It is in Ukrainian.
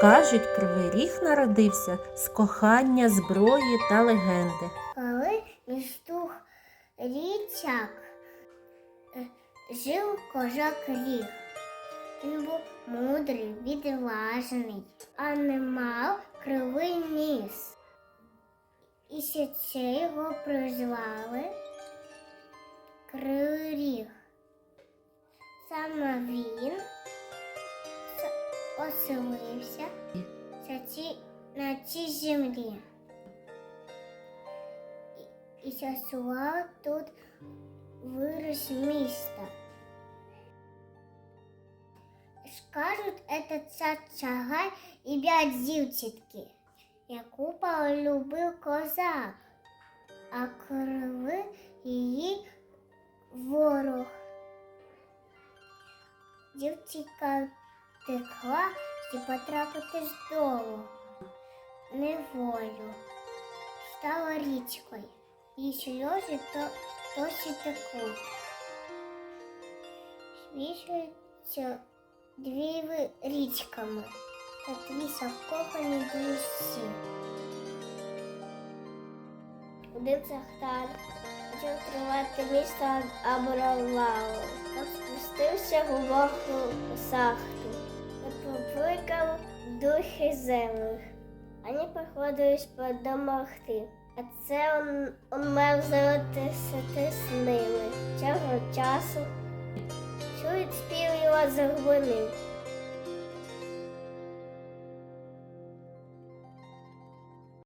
Кажуть, кривий ріг народився з кохання, зброї та легенди. Коли між двох річок е, жив кожак ріг. Він був мудрий, відважний, а не мав кривий ніс. І ще це його прозвали Кривий ріг. Саме він оселився на цій, землі. І- часував тут вирос міста. Скажуть, это ця чага і п'ять дівчатки, яку полюбив козак, а крови її ворог. Дівчинка втекла і потрапити з неволю. Стала річкою, і сльози то, досі текуть. Смішуються дві річками, та дві закопані душі. Один цахтар почав тривати місто Абралау. Спустився глибоку сахту та покликав духи земних. ані приходились допомогти. А це он, он мав залишитися з ними. Цього часу чують спів його загубини.